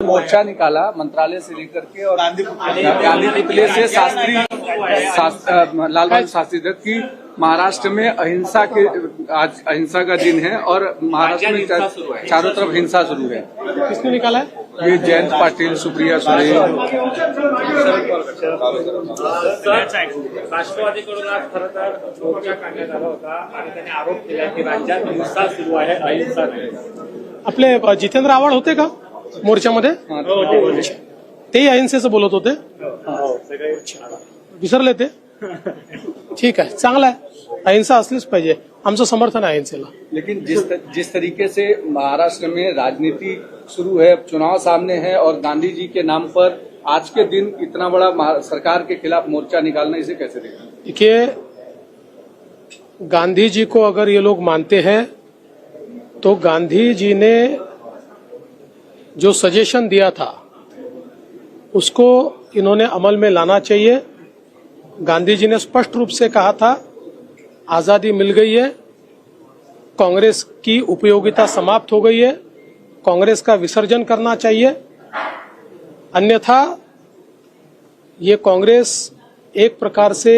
मोर्चा निकाला मंत्रालय से लेकर के और गांधी पुतले से शास्त्री लाल बहादुर शास्त्री तक की महाराष्ट्र में अहिंसा के आज अहिंसा का दिन है और महाराष्ट्र में चारों तरफ़ हिंसा शुरू है। किसने निकाला? है ये जयंत पाटिल सुप्रिया सुळे राष्ट्रवादीकडून आज खरं तर मोर्चा काढण्यात आला होता आणि त्यांनी आरोप केला की राज्यात हिंसा सुरू आहे अहिंसा आपले जितेंद्र आव्हाड होते का? मोर्चामध्ये? तेही अहिंसेचं बोलत होते. विसरले ते. ठीक है चांगलं आहे. अहिंसा असलीच पाहिजे. आमचं समर्थन है अहिंसेला लेकिन जिस तर, जिस तरीके से महाराष्ट्र में राजनीति शुरू है चुनाव सामने है और गांधी जी के नाम पर आज के दिन इतना बड़ा सरकार के खिलाफ मोर्चा निकालना इसे कैसे देखें देखिए गांधी जी को अगर ये लोग मानते हैं तो गांधी जी ने जो सजेशन दिया था, उसको इन्होंने अमल में लाना चाहिए। गांधी जी ने स्पष्ट रूप से कहा था, आज़ादी मिल गई है, कांग्रेस की उपयोगिता समाप्त हो गई है, कांग्रेस का विसर्जन करना चाहिए। अन्यथा, ये कांग्रेस एक प्रकार से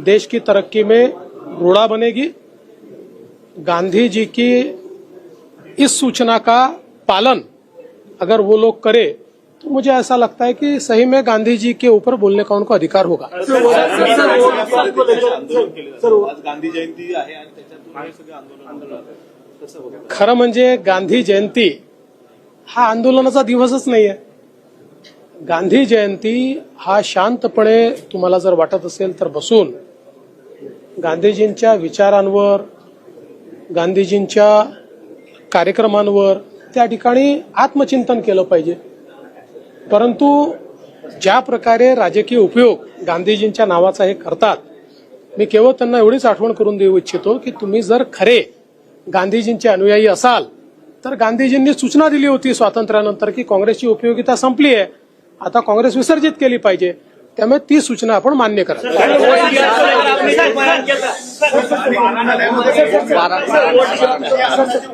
देश की तरक्की में रूढ़ा बनेगी। गांधी जी की इस सूचना का पालन अगर वो लोग करे तो मुझे ऐसा लगता है कि सही में गांधी जी के ऊपर बोलने का उनको अधिकार होगा गांधी जयंती आहे हे बघा खरं म्हणजे गांधी जयंती हा आंदोलनाचा दिवसच नाहीये गांधी जयंती हा शांतपणे तुम्हाला जर वाटत असेल तर बसून गांधीजींच्या विचारांवर गांधीजींच्या कार्यक्रमांवर त्या ठिकाणी आत्मचिंतन केलं पाहिजे. परंतु ज्या प्रकारे राजकीय उपयोग गांधीजींच्या नावाचा हे करतात मी केवळ त्यांना एवढीच आठवण करून देऊ इच्छितो की तुम्ही जर खरे गांधीजींचे अनुयायी असाल तर गांधीजींनी सूचना दिली होती स्वातंत्र्यानंतर की काँग्रेसची उपयोगिता संपली आहे. आता काँग्रेस विसर्जित केली पाहिजे. त्यामुळे ती सूचना आपण मान्य करा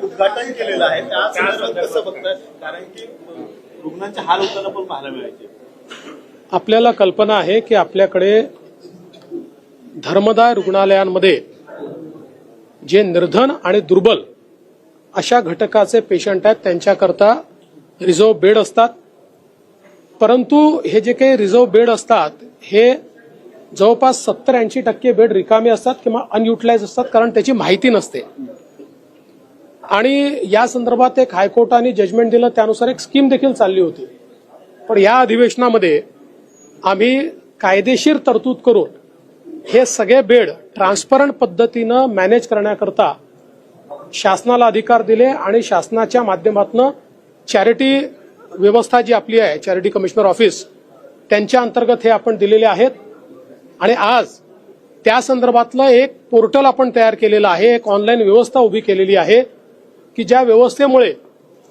उद्घाटन केलेलं आहे त्या संदर्भात कसं बघताय कारण की रुग्णांचे हाल होताना पण पाहायला मिळायचे आपल्याला कल्पना आहे की आपल्याकडे धर्मदाय रुग्णालयांमध्ये जे निर्धन आणि दुर्बल अशा घटकाचे पेशंट आहेत त्यांच्याकरता रिझर्व्ह बेड असतात परंतु हे जे काही रिझर्व्ह बेड असतात हे जवळपास सत्तर ऐंशी टक्के बेड रिकामे असतात किंवा अनयुटिलाइज असतात कारण त्याची माहिती नसते. आणि या संदर्भात एक हायकोर्टाने जजमेंट दिलं त्यानुसार एक स्कीम देखील चालली होती. पण या अधिवेशनामध्ये आम्ही कायदेशीर तरतूद करून हे सगळे बेड ट्रान्सपरंट पद्धतीनं मॅनेज करण्याकरता शासनाला अधिकार दिले आणि शासनाच्या माध्यमातून चॅरिटी व्यवस्था जी आपली आहे चॅरिटी कमिशनर ऑफिस त्यांच्या अंतर्गत हे आपण दिलेले आहेत. आणि आज त्या संदर्भातलं एक पोर्टल आपण तयार केलेलं आहे एक ऑनलाईन व्यवस्था उभी केलेली आहे की ज्या व्यवस्थेमुळे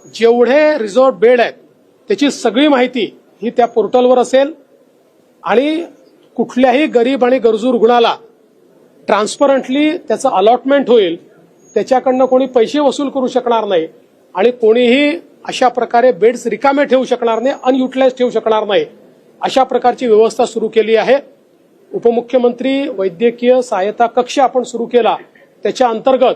जेवढे रिझॉर्ट बेड आहेत त्याची सगळी माहिती ही त्या पोर्टलवर असेल. आणि कुठल्याही गरीब आणि गरजू रुग्णाला ट्रान्सपरंटली त्याचं अलॉटमेंट होईल त्याच्याकडनं कोणी पैसे वसूल करू शकणार नाही आणि कोणीही अशा प्रकारे बेड्स रिकामे ठेवू शकणार नाही अनयुटिलाइज ठेवू शकणार नाही. अशा प्रकारची व्यवस्था सुरू केली आहे. उपमुख्यमंत्री वैद्यकीय सहायता कक्ष आपण सुरू केला. त्याच्या अंतर्गत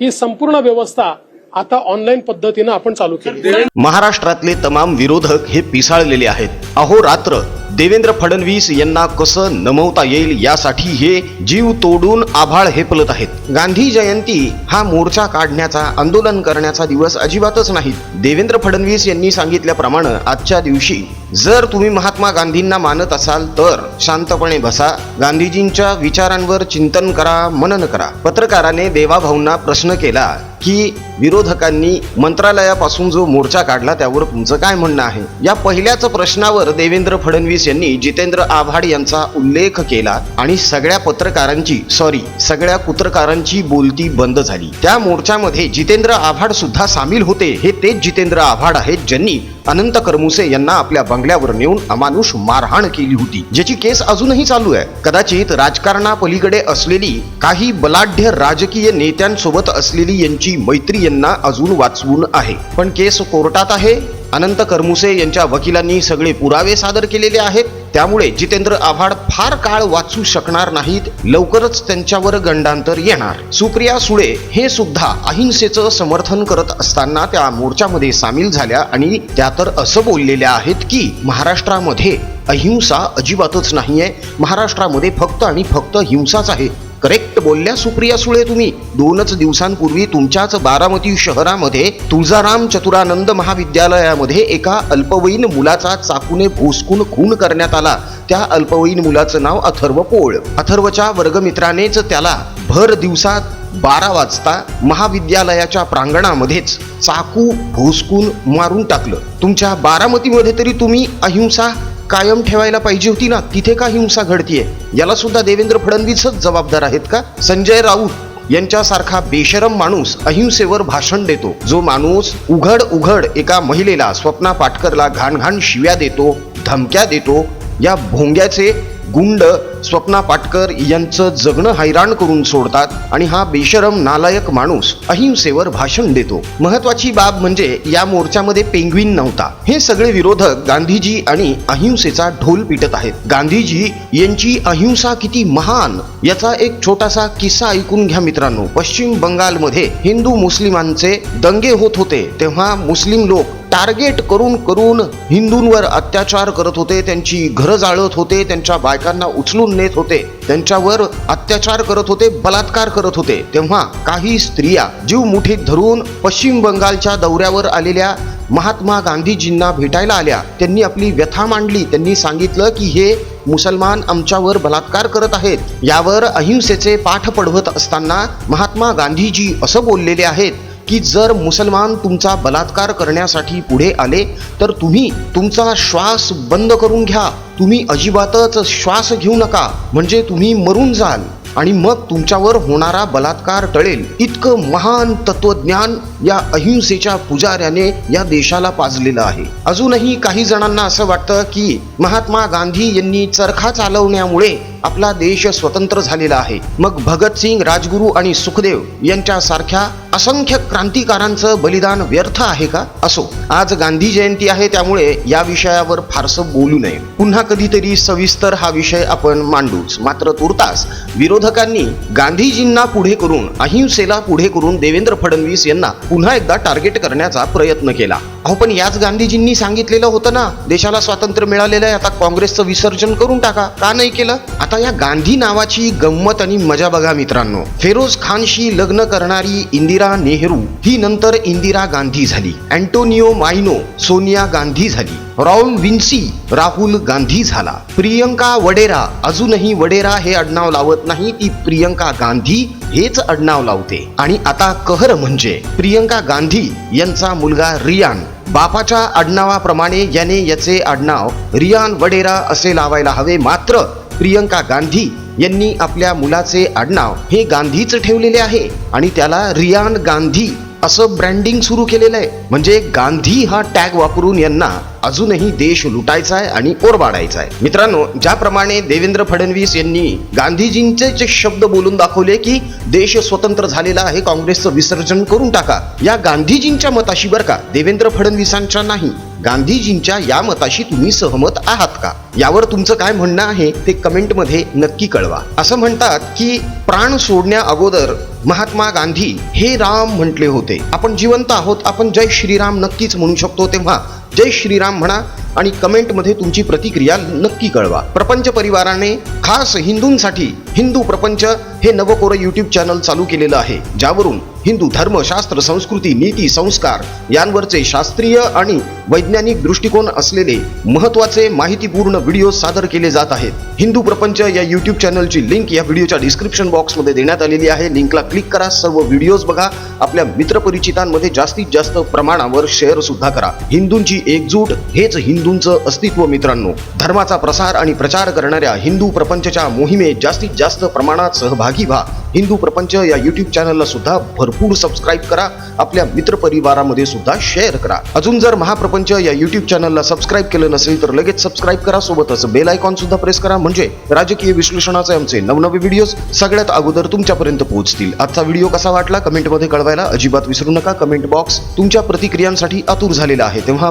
ही संपूर्ण व्यवस्था आता ऑनलाईन पद्धतीनं आपण चालू केली. महाराष्ट्रातले तमाम विरोधक हे पिसाळलेले आहेत. अहोरात्र देवेंद्र फडणवीस यांना कसं नमवता येईल यासाठी हे जीव तोडून आभाळ हेपलत आहेत. गांधी जयंती हा मोर्चा काढण्याचा आंदोलन करण्याचा दिवस अजिबातच नाही. देवेंद्र फडणवीस यांनी सांगितल्याप्रमाणे आजच्या दिवशी जर तुम्ही महात्मा गांधींना मानत असाल तर शांतपणे बसा. गांधीजींच्या विचारांवर चिंतन करा मनन करा. पत्रकाराने देवाभाऊंना प्रश्न केला की विरोधकांनी मंत्रालयापासून जो मोर्चा काढला त्यावर तुमचं काय म्हणणं आहे? या पहिल्याच प्रश्नावर देवेंद्र फडणवीस यांनी जितेंद्र आव्हाड यांचा उल्लेख केला आणि सगळ्या पत्रकारांची सॉरी सगळ्या कुत्रकारांची बोलती बंद झाली. त्या मोर्चामध्ये जितेंद्र आव्हाड सुद्धा सामील होते. हे तेच जितेंद्र आव्हाड आहेत ज्यांनी अनंत करमुसे यांना आपल्या बंगल्यावर नेऊन अमानुष मारहाण केली होती ज्याची केस अजूनही चालू आहे. कदाचित राजकारणापलीकडे असलेली काही बलाढ्य राजकीय नेत्यांसोबत असलेली यांची मैत्री यांना अजून वाचवून आहे. पण केस कोर्टात आहे. अनंत करमुसे यांच्या वकिलांनी सगळे पुरावे सादर केलेले आहेत. त्यामुळे जितेंद्र आव्हाड फार काळ वाचू शकणार नाहीत. लवकरच त्यांच्यावर गंडांतर येणार. सुप्रिया सुळे हे सुद्धा अहिंसेचं समर्थन करत असताना त्या मोर्चामध्ये सामील झाल्या आणि त्या तर असं बोललेल्या आहेत की महाराष्ट्रामध्ये अहिंसा अजिबातच नाहीये. महाराष्ट्रामध्ये फक्त आणि फक्त हिंसाच आहे. करेक्ट बोलल्या सुप्रिया सुळे तुम्ही. दोनच दिवसांपूर्वी तुमच्याच बारामती शहरामध्ये तुळजाराम चतुरानंद महाविद्यालयामध्ये एका अल्पवयीन मुलाचा चाकूने भोसकून खून करण्यात आला. त्या अल्पवयीन मुलाचं नाव अथर्व पोळ. अथर्वच्या वर्गमित्रानेच त्याला भर दिवसात बारा वाजता महाविद्यालयाच्या प्रांगणामध्येच चाकू भोसकून मारून टाकलं. तुमच्या बारामतीमध्ये तरी तुम्ही अहिंसा कायम ठेवायला पाहिजे होती ना तिथे का हिंसा घडतीये? याला सुद्धा देवेंद्र फडणवीसच जबाबदार आहेत का? संजय राऊत यांच्यासारखा बेशरम माणूस अहिंसेवर भाषण देतो. जो माणूस उघड उघड एका महिलेला स्वप्ना पाटकरला घाण घाण शिव्या देतो धमक्या देतो या भोंग्याचे गुंड स्वप्ना पाटकर यांचं जगणं हैराण करून सोडतात आणि हा बेशरम नालायक माणूस अहिंसेवर भाषण देतो. महत्वाची बाब म्हणजे या मोर्चामध्ये पेंग्विन नव्हता. हे सगळे विरोधक गांधीजी आणि अहिंसेचा ढोल पिटत आहेत. गांधीजी यांची अहिंसा किती महान याचा एक छोटासा किस्सा ऐकून घ्या मित्रांनो. पश्चिम बंगालमध्ये हिंदू मुस्लिमांचे दंगे होत होते तेव्हा मुस्लिम लोक टार्गेट करून करून हिंदूंवर अत्याचार करत होते त्यांची घरं जाळत होते त्यांच्या बायकांना उचलून नेत होते त्यांच्यावर अत्याचार करत होते बलात्कार करत होते. तेव्हा काही स्त्रिया जीव मुठीत धरून पश्चिम बंगालच्या दौऱ्यावर आलेल्या महात्मा गांधीजींना भेटायला आल्या. त्यांनी आपली व्यथा मांडली. त्यांनी सांगितलं की हे मुसलमान आमच्यावर बलात्कार करत आहेत. यावर अहिंसेचे पाठ पडवत असताना महात्मा गांधीजी असं बोललेले आहेत. की जर मुसलमान तुमचा बलात्कार करण्यासाठी पुढे आले तर तुम्ही तुमचा श्वास बंद करून घ्या. तुम्ही अजिबातच श्वास घेऊ नका. म्हणजे तुम्ही मरून जाल. आणि मग तुमच्यावर होणारा बलात्कार टळेल. इतकं महान तत्वज्ञान या अहिंसेच्या पुजाऱ्याने या देशाला पाजलेलं आहे. अजूनही काही जणांना असं वाटतं की महात्मा गांधी यांनी चरखा चालवण्यामुळे आपला देश स्वतंत्र झालेला आहे. मग भगतसिंग राजगुरू आणि सुखदेव यांच्यासारख्या असंख्य क्रांतिकारांचं बलिदान व्यर्थ आहे का? असो आज गांधी जयंती आहे त्यामुळे या विषयावर फारसं बोलू नये. पुन्हा कधीतरी सविस्तर हा विषय आपण मांडूच. मात्र तुर्तास विरोधकांनी गांधीजींना पुढे करून अहिंसेला पुढे करून देवेंद्र फडणवीस यांना पुन्हा एकदा टार्गेट करण्याचा प्रयत्न केला. अहो पण याच गांधीजींनी सांगितलेलं होतं ना देशाला स्वातंत्र्य मिळालेलं आहे आता काँग्रेसचं विसर्जन करून टाका. का नाही केलं? आता आता या गांधी नावाची गंमत आणि मजा बघा मित्रांनो. फेरोज खानशी लग्न करणारी इंदिरा नेहरू ही नंतर इंदिरा गांधी झाली. अँटोनियो माइनो सोनिया गांधी झाली. रॉम विन्सी राहुल गांधी झाला. प्रियंका वडेरा अजूनही वडेरा हे आडनाव लावत नाही ती प्रियंका गांधी हेच आडनाव लावते. आणि आता कहर म्हणजे प्रियंका गांधी यांचा मुलगा रियान. बापाच्या आडनावाप्रमाणे याने याचे आडनाव रियान वडेरा असे लावायला हवे मात्र प्रियंका गांधी यांनी आपल्या मुलाचे आडनाव हे गांधीच ठेवलेले आहे आणि त्याला रियान गांधी असं ब्रँडिंग सुरू केलेलं आहे. म्हणजे गांधी हा टॅग वापरून यांना अजूनही देश लुटायचा आहे आणि ओरबाडायचा आहे. मित्रांनो ज्याप्रमाणे देवेंद्र फडणवीस यांनी गांधीजींचे शब्द बोलून दाखवले की देश स्वतंत्र झालेला आहे काँग्रेसचं विसर्जन करून टाका या गांधीजींच्या मताशी बरं का? देवेंद्र फडणवीसांच्या नाही. गांधीजींच्या या मताशी तुम्ही सहमत आहात का? यावर तुमचं काय म्हणणं आहे ते कमेंटमध्ये नक्की कळवा. असं म्हणतात की प्राण सोडण्या अगोदर महात्मा गांधी हे राम म्हटले होते. आपण जिवंत आहोत आपण जय श्रीराम नक्कीच म्हणू शकतो तेव्हा. जय श्रीराम म्हणा आणि कमेंटमध्ये तुमची प्रतिक्रिया नक्की कळवा. प्रपंच परिवाराने खास हिंदूंसाठी हिंदू प्रपंच हे नवकोर युट्यूब चॅनल चालू केलेलं आहे. ज्यावरून हिंदू धर्म शास्त्र संस्कृती नीती संस्कार यांवरचे शास्त्रीय आणि वैज्ञानिक दृष्टिकोन असलेले महत्त्वाचे माहितीपूर्ण व्हिडिओ सादर केले जात आहेत. हिंदू प्रपंच या युट्यूब चॅनलची लिंक या व्हिडिओच्या डिस्क्रिप्शन बॉक्समध्ये देण्यात आलेली आहे. लिंकला क्लिक करा. सर्व व्हिडिओज बघा. आपल्या मित्रपरिचितांमध्ये जास्तीत जास्त प्रमाणावर शेअर सुद्धा करा. हिंदूंची हिंदूंची एकजूट हेच हिंदूंचं अस्तित्व मित्रांनो. धर्माचा प्रसार आणि प्रचार करणाऱ्या हिंदू प्रपंचच्या मोहिमेत जास्तीत जास्त प्रमाणात सहभागी व्हा. हिंदू प्रपंच या युट्यूब चॅनलला सुद्धा भरपूर सबस्क्राईब करा. आपल्या मित्रपरिवारामध्ये सुद्धा शेअर करा. अजून जर महाप्रपंच या युट्यूब चॅनलला सबस्क्राईब केलं नसेल तर लगेच सबस्क्राईब करा. सोबतच बेल आयकॉन सुद्धा प्रेस करा. म्हणजे राजकीय विश्लेषणाचे आमचे नवनवे व्हिडिओज सगळ्यात अगोदर तुमच्यापर्यंत पोहोचतील. आजचा व्हिडिओ कसा वाटला? कमेंटमध्ये कळवायला अजिबात विसरू नका. कमेंट बॉक्स तुमच्या प्रतिक्रियांसाठी आतुर झालेला आहे. तेव्हा